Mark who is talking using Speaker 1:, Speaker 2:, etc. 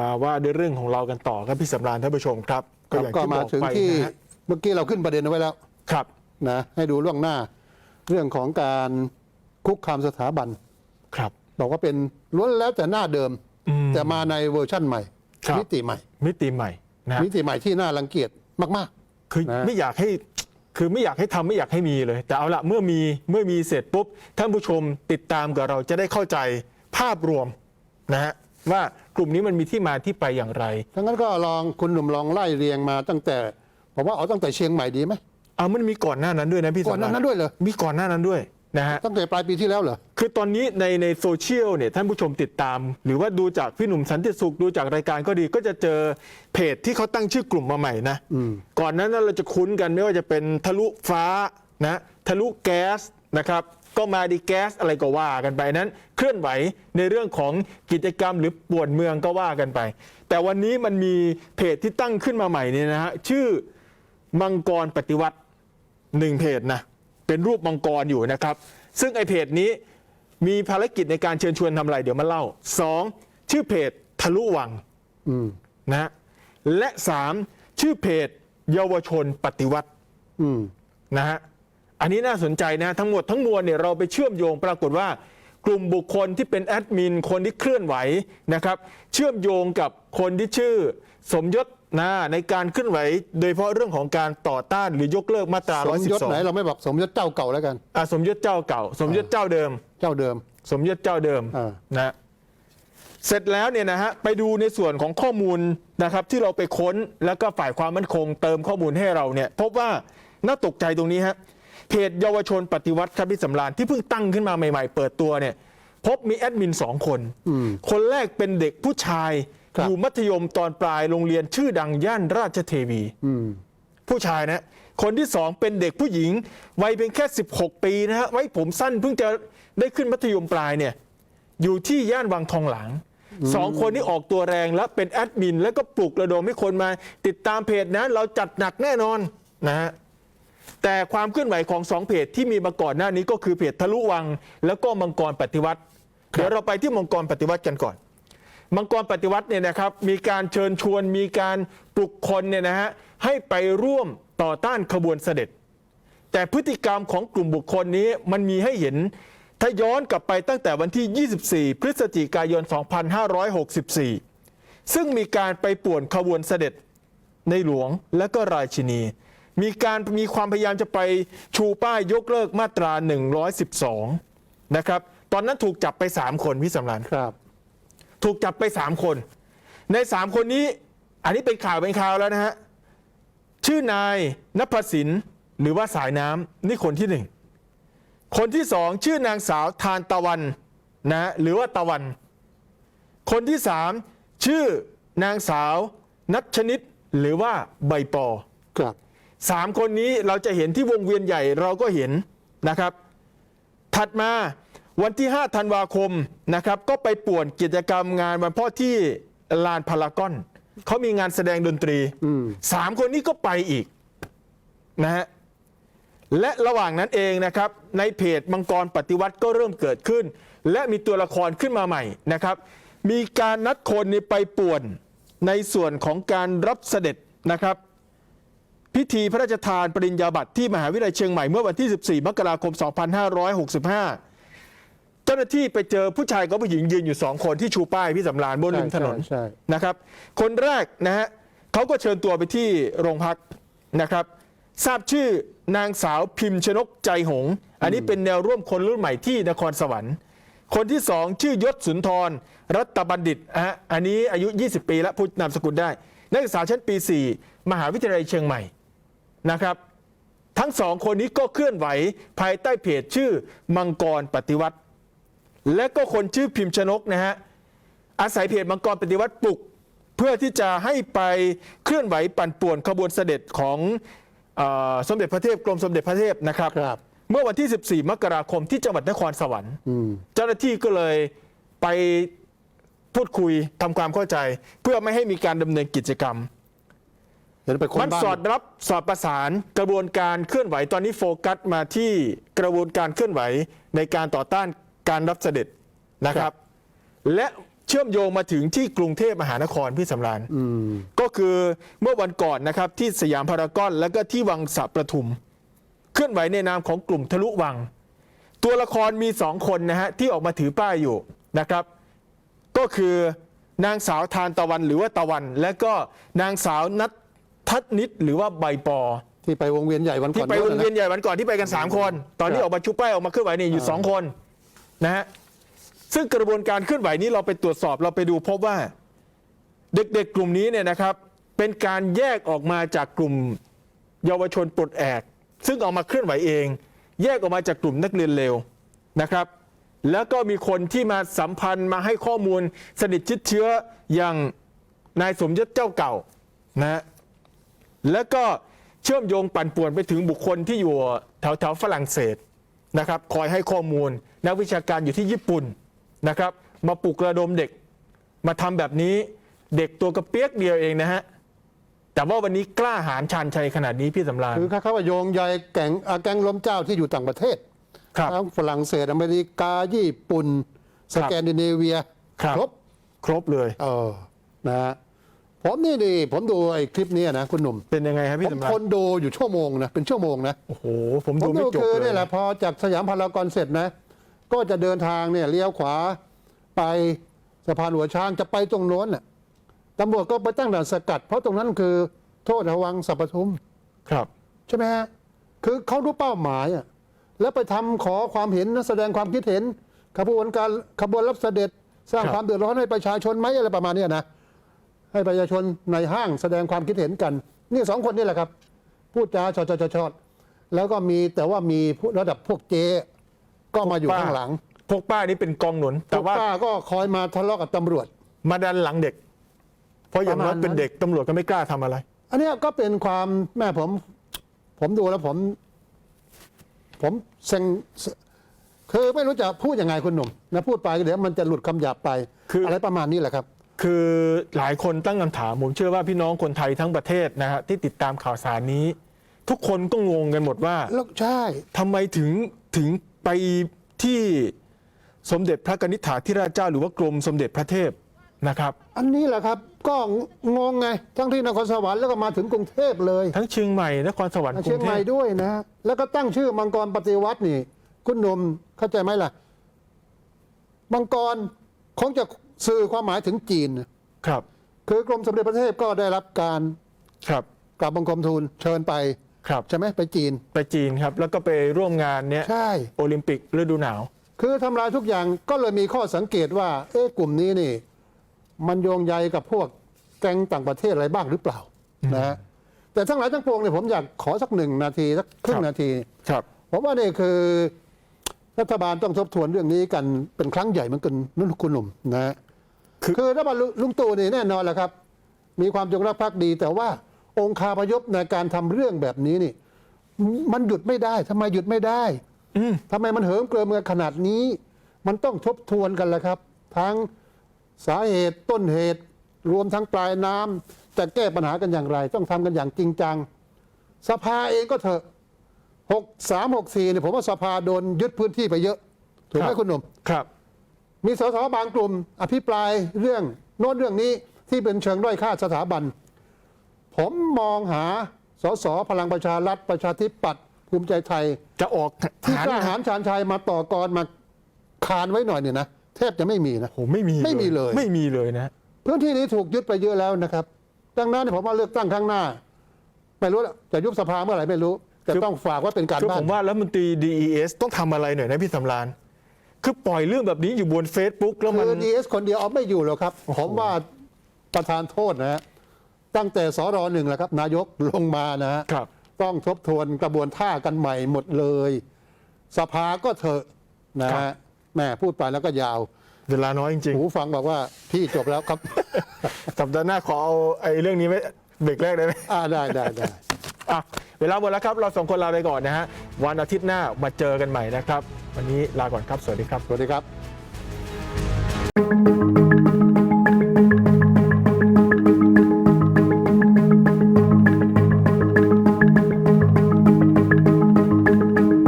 Speaker 1: มาว่าด้วยเรื่องของเรากันต่อครับพี่สำราญท่านผู้ชมครับ
Speaker 2: ครับ
Speaker 1: อย่าง
Speaker 2: ก็
Speaker 1: ที่บ
Speaker 2: มา
Speaker 1: อก
Speaker 2: ถึง
Speaker 1: ไป
Speaker 2: ที่
Speaker 1: นะฮะ
Speaker 2: เมื่อกี้เราขึ้นประเด็นเอาไว้แล้ว
Speaker 1: ครับ
Speaker 2: นะให้ดูล่วงหน้า เรื่องของการคุกคามสถาบัน
Speaker 1: ครับ
Speaker 2: บอกว่าเป็นล้วนแล้วแต่หน้าเดิม
Speaker 1: อืม
Speaker 2: แต่มาในเวอร์ชั่นใหม่
Speaker 1: ครับ
Speaker 2: มิติใหม่
Speaker 1: มิติใหม่นะฮะ
Speaker 2: มิติใหม่ที่น่ารังเกียจมาก
Speaker 1: คือ
Speaker 2: นะ
Speaker 1: ไม่อยากให้คือไม่อยากให้ทำไม่อยากให้มีเลย แต่เอาละเมื่อมีเมื่อมีเสร็จปุ๊บท่านผู้ชมติดตามกับเราจะได้เข้าใจภาพรวมนะฮะ ว่ากลุ่มนี้มันมีที่มาที่ไปอย่างไร
Speaker 2: ๆทั้งนั้นก็ลองคุณหนุ่มลองไล่เรียงมาตั้งแต่ผมว่าเอาตั้งแต่เชียงใหม่ดีไหม
Speaker 1: เอามันมีก่อนหน้านั้นด้วยนะพี่
Speaker 2: ก่อนหน้า
Speaker 1: สำรญ
Speaker 2: นั้นด้วยเหรอ
Speaker 1: มีก่อนหน้านั้นด้วยนะฮะ
Speaker 2: ตั้งแต่ปลายปีที่แล้วเหรอ
Speaker 1: คือตอนนี้ในในโซเชียลเนี่ยท่านผู้ชมติดตาม หรือว่าดูจากพี่หนุ่มสันติสุขดูจากรายการก็ดีก็จะเจอเพจที่เขาตั้งชื่อกลุ่มมาใหม่นะ
Speaker 2: อืม
Speaker 1: ก่อนหนั้นเราจะคุ้นกันไม่ว่าจะเป็นทะลุฟ้านะทะลุแก๊สนะครับ ก็มาดีแก๊สอะไรก็ว่ากันไปนั้น เคลื่อนไหวในเรื่องของกิจกรรมหรือป่วนเมืองก็ว่ากันไป แต่วันนี้มันมีเพจที่ตั้งขึ้นมาใหม่เนี่ยนะฮะชื่อมังกรปฏิวัติหนึ่งเพจนะเป็นรูปมังกรอยู่นะครับ ซึ่งไอเพจนี้มีภารกิจในการเชิญชวนทำอะไรเดี๋ยวมาเล่าสองชื่อเพจทะลุวัง
Speaker 2: อืม
Speaker 1: นะฮะและ3ชื่อเพจเยาวชนปฏิวัติ
Speaker 2: อืม
Speaker 1: นะฮะ อันนี้น่าสนใจนะทั้งหมดทั้งมวลเนี่ยเราไปเชื่อมโยงปรากฏว่ากลุ่มบุคคลที่เป็นแอดมินคนที่เคลื่อนไหวนะครับ เชื่อมโยงกับคนที่ชื่อสมยศนะในการเคลื่อนไหว โดยเฉพาะเรื่องของการต่อต้านหรือยกเลิกมาตรา
Speaker 2: สมยศไหน
Speaker 1: 112
Speaker 2: เราไม่บอกสมยศเจ้าเก่าแล้วกัน
Speaker 1: อะสมยศเจ้าเก่า สมยศเจ้าเดิม
Speaker 2: เจ้าเดิม
Speaker 1: สมยศเจ้าเดิม
Speaker 2: อ่า
Speaker 1: นะเสร็จแล้วเนี่ยนะฮะไปดูในส่วนของข้อมูลนะครับ ที่เราไปค้นแล้วก็ฝ่ายความมั่นคงเติมข้อมูลให้เราเนี่ยพบว่าน่าตกใจตรงนี้ฮะ เพจเยาวชนปฏิวัติครับพี่สำราญที่เพิ่งตั้งขึ้นมาใหม่ๆ เปิดตัวเนี่ย พบมีแอดมินสองคน
Speaker 2: อืม
Speaker 1: คนแรกเป็นเด็กผู้ชาย
Speaker 2: ครับ
Speaker 1: อยู่มัธยมตอนปลายโรงเรียนชื่อดังย่านราชเทวี
Speaker 2: อืม
Speaker 1: ผู้ชายนะ คนที่สองเป็นเด็กผู้หญิง วัยเพียงแค่ 16 ปีนะฮะไว้ผมสั้นเพิ่งจะได้ขึ้นมัธยมปลายเนี่ย อยู่ที่ย่านวังทองหลางสองคนนี้ออกตัวแรงและเป็นแอดมิน แล้วก็ปลุกระดมให้คนมา ติดตามเพจนะ เราจัดหนักแน่นอนนะฮะ แต่ความเคลื่อนไหวของสองเพจที่มีมาก่อนหน้านี้ก็คือเพจทะลุวัง แล้วก็มังกรปฏิวัติ เดี๋ยวเราไปที่มังกรปฏิวัติกันก่อน มังกรปฏิวัติเนี่ยนะครับมีการเชิญชวนมีการปลุกคนเนี่ยนะฮะให้ไปร่วมต่อต้านขบวนเสด็จ แต่พฤติกรรมของกลุ่มบุคคลนี้มันมีให้เห็น ถ้าย้อนกลับไปตั้งแต่วันที่ 24 พฤศจิกายน 2564 ซึ่งมีการไปป่วนขบวนเสด็จในหลวงและก็ราชินี มีการมีความพยายามจะไปชูป้ายยกเลิกมาตรา 112 นะครับ ตอนนั้นถูกจับไป 3 คนพี่สำราน
Speaker 2: ครับ
Speaker 1: ถูกจับไป 3 คน ใน 3 คนนี้ อันนี้เป็นข่าวเป็นข่าวแล้วนะฮะ ชื่อนายนภสินหรือว่าสายน้ำนี่คนที่หนึ่งคนที่สองชื่อนางสาวทานตะวันนะหรือว่าตะวัน คนที่สามชื่อนางสาวนัชนิดหรือว่าใบปอ
Speaker 2: ครับ
Speaker 1: สามคนนี้เราจะเห็นที่วงเวียนใหญ่เราก็เห็นนะครับ ถัดมาวันที่ 5 ธันวาคมนะครับ ก็ไปป่วนกิจกรรมงานวันพ่อที่ลานพารากอนเขามีงานแสดงดนตรี
Speaker 2: อืม
Speaker 1: สามคนนี้ก็ไปอีกนะฮะและระหว่างนั้นเองนะครับ ในเพจมังกรปฏิวัติก็เริ่มเกิดขึ้น และมีตัวละครขึ้นมาใหม่นะครับ มีการนัดคนนี้ไปป่วนในส่วนของการรับเสด็จนะครับ พิธีพระราชทานปริญญาบัตรที่มหาวิทยาลัยเชียงใหม่เมื่อวันที่ 14 มกราคม 2565 เจ้าหน้าที่ไปเจอผู้ชายกับผู้หญิงยืนอยู่สองคนที่ชูป้ายพี่สำรานบนริมถนน
Speaker 2: ใช่ใช่
Speaker 1: นะครับ คนแรกนะฮะเขาก็เชิญตัวไปที่โรงพักนะครับ ทราบชื่อนางสาวพิมพ์ชนกใจหงส์อันนี้เป็นแนวร่วมคนรุ่นใหม่ที่นครสวรรค์ คนที่สองชื่อยศสุนทร รัตบัณฑิตนะฮะอันนี้อายุ 20 ปีแล้วพูดนามสกุลได้ นักศึกษาชั้นปี 4 มหาวิทยาลัยเชียงใหม่ นะครับ ทั้งสองคนนี้ก็เคลื่อนไหวภายใต้เพจชื่อมังกรปฏิวัติ และก็คนชื่อพิมพ์ชนกนะฮะอาศัยเพจมังกรปฏิวัติปลุก เพื่อที่จะให้ไปเคลื่อนไหวปั่นป่วนขบวนเสด็จของเออสมเด็จพระเทพกรมสมเด็จพระเทพนะครับ
Speaker 2: ครับ
Speaker 1: เมื่อวันที่ 14 มกราคมที่จังหวัดนครสวรรค์
Speaker 2: อืม
Speaker 1: เจ้าหน้าที่ก็เลยไปพูดคุยทำความเข้าใจ เพื่อไม่ให้มีการดำเนินกิจกรรม
Speaker 2: เห็นไปคน
Speaker 1: มัน
Speaker 2: บ้าน
Speaker 1: สอดรับสอดประสานกระบวนการเคลื่อนไหวตอนนี้โฟกัสมาที่กระบวนการเคลื่อนไหวในการต่อต้านการรับเสด็จนะครับ และเชื่อมโยงมาถึงที่กรุงเทพมหานครพี่สำราญ
Speaker 2: อืม
Speaker 1: ก็คือเมื่อวันก่อนนะครับที่สยามพารากอนแล้วก็ที่วังสะประทุม เคลื่อนไหวในนามของกลุ่มทะลุวัง ตัวละครมีสองคนนะฮะที่ออกมาถือป้ายอยู่นะครับ ก็คือนางสาวทานตะวันหรือว่าตะวัน และก็นางสาวนัท ทัศนิดหรือว่าใบปอ
Speaker 2: ที่ไปวงเวียนใหญ่วันก่
Speaker 1: ที่
Speaker 2: อน
Speaker 1: ไปวงะเวียนใหญ่วันก่อนที่ไปกัน 3 คน ตอนนี้
Speaker 2: ครับ
Speaker 1: ออกมาชุบป้ายออกมาเคลื่อนไหวนี่อยู่
Speaker 2: อ่า
Speaker 1: 2คนนะฮะซึ่งกระบวนการเคลื่อนไหวนี้เราไปตรวจสอบเราไปดูพบว่า เด็กๆกลุ่มนี้เนี่ยนะครับ เป็นการแยกออกมาจากกลุ่มเยาวชนปลดแอก ซึ่งเอามาเคลื่อนไหวเอง แยกออกมาจากกลุ่มนักเรียนเลวนะครับ แล้วก็มีคนที่มาสัมพันธ์มาให้ข้อมูลสนิทชิดเชื้ออย่างนายสมยศเจ้าเก่านะฮะ แล้วก็เชื่อมโยงปั่นป่วนไปถึงบุคคลที่อยู่แถวแถวๆฝรั่งเศสนะครับคอยให้ข้อมูล นักวิชาการอยู่ที่ญี่ปุ่นนะครับ มาปลุกระดมเด็กมาทำแบบนี้เด็กตัวกระเปียกเดียวเองนะฮะแต่ว่าวันนี้กล้าหาญชาญชัยขนาดนี้พี่สำราญ
Speaker 2: คือเขาว่าโยงใยแก๊งอ่าแก๊งล้มเจ้าที่อยู่ต่างประเทศ
Speaker 1: ครับ
Speaker 2: ทั้งฝรั่งเศสอเมริกาญี่ปุ่น สแกนดิเนเวีย
Speaker 1: ครับ
Speaker 2: ครบ
Speaker 1: ครบเลย
Speaker 2: เออนะฮะ ผมนี่ดีผมดูไอ้คลิปเนี้นะคุณหนุ่ม
Speaker 1: เป็นยังไงครับ
Speaker 2: ผ
Speaker 1: พี่
Speaker 2: ม
Speaker 1: สำรา
Speaker 2: ท
Speaker 1: ญ
Speaker 2: นดูอยู่ชั่วโมงนะเป็นชั่วโมงนะ
Speaker 1: โอ้โห ผม
Speaker 2: ผ
Speaker 1: ดู
Speaker 2: ม
Speaker 1: ไม่
Speaker 2: ดู
Speaker 1: จบ
Speaker 2: คือ
Speaker 1: เล
Speaker 2: นี่
Speaker 1: ย
Speaker 2: แหละพอจากสยามพารากอนเสร็จนะ ก็จะเดินทางเนี่ยเลี้ยวขวาไปสะพานหัวช้างจะไปตรงโน้นน่ะตำรวจก็ไปตั้งด่านสกัด เพราะตรงนั้นคือโทษระวังสัพปทุม
Speaker 1: ครับ
Speaker 2: ใช่ไหมฮะคือเขารู้เป้าหมายอะแล้วไปทำขอความเห็นนะแสดงความคิดเห็น ขบวนการขบวนรับเสด็จสร้าง
Speaker 1: ครับ
Speaker 2: ความเดือดร้อนให้ประชาชนไหมอะไรประมาณเนี้ยนะ ให้ประชาชนในห้างแสดงความคิดเห็นกัน นี่สองคนนี่แหละครับ พูดจาชอชอชอชอแล้วก็มีแต่ว่ามีผู้ระดับพวกเจก็มาอยู่ข้างหลัง
Speaker 1: พวกป้านี่เป็นกองหนุน
Speaker 2: พ
Speaker 1: แต่
Speaker 2: วก
Speaker 1: ว่า
Speaker 2: ป้าก็คอยมาทะเลาะกับตำรวจ
Speaker 1: มาดันหลังเด็ก เพราะอย่างน้อย
Speaker 2: ประมาณนั้น
Speaker 1: เป็นเด็กตำรวจก็ไม่กล้าทำอะไร
Speaker 2: อันเนี้ยก็เป็นความแม่ผม ผมดูแล้วผม ผมเซ็งคือไม่รู้จะพูดยังไงคุณหนุ่มนะพูดไปเดี๋ยวมันจะหลุดคำหยาบไป
Speaker 1: คืออ
Speaker 2: อะไรประมาณนี้แหละครับ
Speaker 1: คือหลายคนตั้งคำถาม ผมเชื่อว่าพี่น้องคนไทยทั้งประเทศนะฮะที่ติดตามข่าวสารนี้ ทุกคนก็งงกันหมดว่า
Speaker 2: แล้วใช่
Speaker 1: ทำไมถึงถึงไปที่สมเด็จพระกนิษฐาธิราชเจ้าหรือว่ากรมสมเด็จพระเทพนะครับ
Speaker 2: อันนี้แหละครับ ก็งงไง ทั้งที่นครสวรรค์แล้วก็มาถึงกรุงเทพเลย
Speaker 1: ทั้งเชียงใหม่นครสวรรค์ก
Speaker 2: เชี
Speaker 1: รุ
Speaker 2: ยง
Speaker 1: ง
Speaker 2: ให
Speaker 1: เท
Speaker 2: ม่
Speaker 1: พ
Speaker 2: ด้วยนะ แล้วก็ตั้งชื่อมังกรปฏิวัตินี่ คุณหนุ่มเข้าใจไหมล่ะ มังกรคงจะ สื่อความหมายถึงจีนนะครับ คือกรมสมเด็จพระเทพก็ได้รับการ
Speaker 1: ครับ
Speaker 2: กราบบังคมทูลเชิญไป
Speaker 1: ครับ
Speaker 2: ใช่ไหมไปจีน
Speaker 1: ไปจีนครับ แล้วก็ไปร่วมงานเนี้ย
Speaker 2: ใช่
Speaker 1: โอลิมปิกฤดูหนาว
Speaker 2: คือทำลายทุกอย่างก็เลยมีข้อสังเกตว่า เอ๊ะกลุ่มนี้นี่ มันโยงใยกับพวกแก๊งต่างประเทศอะไรบ้างหรือเปล่านะฮะแต่ทั้งหลายทั้งปวงเนี่ยผมอยากขอสักหนึ่งนาทีสักครึ่
Speaker 1: ครั
Speaker 2: ง
Speaker 1: บ
Speaker 2: นาที
Speaker 1: ครับ
Speaker 2: ผมว่านี่คือ รัฐบาลต้องทบทวนเรื่องนี้กันเป็นครั้งใหญ่เหมือนกันนุ่นคุณหนุ่มนะฮะ
Speaker 1: คือ
Speaker 2: คือรัฐบาลลุงตู่นี่แน่นอนแหละครับ มีความจงรักภักดี แต่ว่าองค์คาพยพในการทำเรื่องแบบนี้นี่ มันหยุดไม่ได้ทำไมหยุดไม่ได้
Speaker 1: อืม
Speaker 2: ทำไมมันเหิมเกริมกันขนาดนี้ มันต้องทบทวนกันแหละครับ ทั้งสาเหตุต้นเหตุ รวมทั้งปลายน้ำจะแก้ปัญหากันอย่างไร ต้องทำกันอย่างจริงจัง สภาเองก็เถอะหกสามหกสี่เนี่ยผมว่าสภาโดนยึดพื้นที่ไปเยอะ ถูกไหม
Speaker 1: ครับ
Speaker 2: คุณหนุ่ม
Speaker 1: ครับ
Speaker 2: มีสสบางกลุ่ม อภิปรายเรื่องโน้นเรื่องนี้ที่เป็นเชิงด้อยค่าสถาบัน ผมมองหาสสพลังประชารัฐประชาธิปัตย์ภูมิใจไทย
Speaker 1: จะออก
Speaker 2: ที่
Speaker 1: หาร
Speaker 2: กล้าหารชาญชัยมาต่อกรมาคานไว้หน่อยเนี่ยนะแทบจะไม่มีนะ
Speaker 1: โอ้โหไม่มี
Speaker 2: ไม่มีเลย
Speaker 1: ไม่มีเลยนะ
Speaker 2: พื้นที่นี้ถูกยึดไปเยอะแล้วนะครับ ดังนั้นผมว่าเลือกตั้งครั้งหน้า ไม่รู้ละจะยุบสภาเมื่อไหร่ไม่รู้แต่
Speaker 1: คือ
Speaker 2: ต้องฝากไว่าเป็นการ
Speaker 1: คือ
Speaker 2: บ้า
Speaker 1: ผ
Speaker 2: น
Speaker 1: มว่าแล้วมันตรี DES ต้องทำอะไรหน่อยนะพี่สำราน คือปล่อยเรื่องแบบนี้อยู่บน Facebook แล้วมัน
Speaker 2: คือดีเอสคนเดียวเอาไม่อยู่หรอกครับ ผมว่าประธานโทษนะฮะตั้งแต่สรหนึ่งแหละครับ นายกลงมานะฮะ
Speaker 1: ครับ
Speaker 2: ต้องทบทวนกระบวนท่ากันใหม่หมดเลย สภาก็เถอะนะ
Speaker 1: ครั
Speaker 2: ฮะ
Speaker 1: บ
Speaker 2: แม่พูดไปแล้วก็ยาว
Speaker 1: เวลาน้อยจริง
Speaker 2: หูฟังบอกว่าพี่จบแล้วครับ
Speaker 1: ๆสัปดาห์หน้าขอเอาไอ้เรื่องนี้ไว้เบรกแรกได้ไหม
Speaker 2: อ่าได้ได้ได้
Speaker 1: อะเวลาหมดแล้วครับ เราสองคนลาไปก่อนนะฮะ วันอาทิตย์หน้ามาเจอกันใหม่นะครับ วันนี้ลาก่อนครับ สวัสดีครับ
Speaker 2: สวัสดีครับ